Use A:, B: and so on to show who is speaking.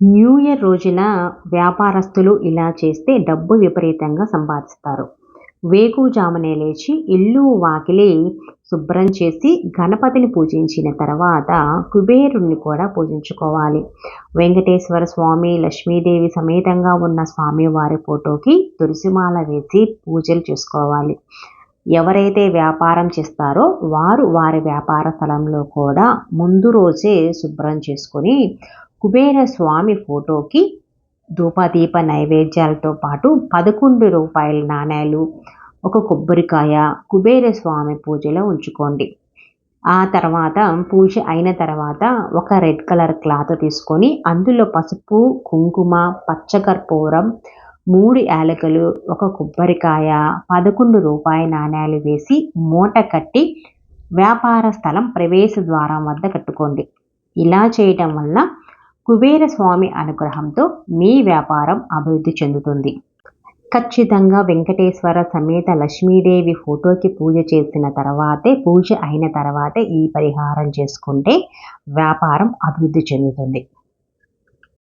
A: New year రోజున వ్యాపారస్తులు ఇలా చేస్తే డబ్బు విపరీతంగా సంపాదిస్తారు. వేకుజామునే లేచి ఇల్లు వాకిలి శుభ్రం చేసి గణపతిని పూజించిన తర్వాత కుబేరుణ్ణి కూడా పూజించుకోవాలి. వెంకటేశ్వర స్వామి లక్ష్మీదేవి సమేతంగా ఉన్న స్వామివారి ఫోటోకి తులసిమాల వేసి పూజలు చేసుకోవాలి. ఎవరైతే వ్యాపారం చేస్తారో వారు వారి వ్యాపార స్థలంలో కూడా ముందు రోజే శుభ్రం చేసుకొని కుబేర స్వామి ఫోటోకి ధూపదీప నైవేద్యాలతో పాటు పదకొండు రూపాయల నాణేలు ఒక కొబ్బరికాయ కుబేర స్వామి పూజలో ఉంచుకోండి. ఆ తర్వాత పూజ అయిన తర్వాత ఒక రెడ్ కలర్ క్లాత్ తీసుకొని అందులో పసుపు కుంకుమ పచ్చకర్పూరం మూడు యాలకులు ఒక కొబ్బరికాయ పదకొండు రూపాయ నాణ్యాలు వేసి మూట కట్టి వ్యాపార స్థలం ప్రవేశ ద్వారం వద్ద కట్టుకోండి. ఇలా చేయటం వల్ల కుబేర స్వామి అనుగ్రహంతో మీ వ్యాపారం అభివృద్ధి చెందుతుంది. ఖచ్చితంగా వెంకటేశ్వర సమేత లక్ష్మీదేవి ఫోటోకి పూజ చేసిన తర్వాతే పూజ అయిన తర్వాతే ఈ పరిహారం చేసుకుంటే వ్యాపారం అభివృద్ధి చెందుతుంది.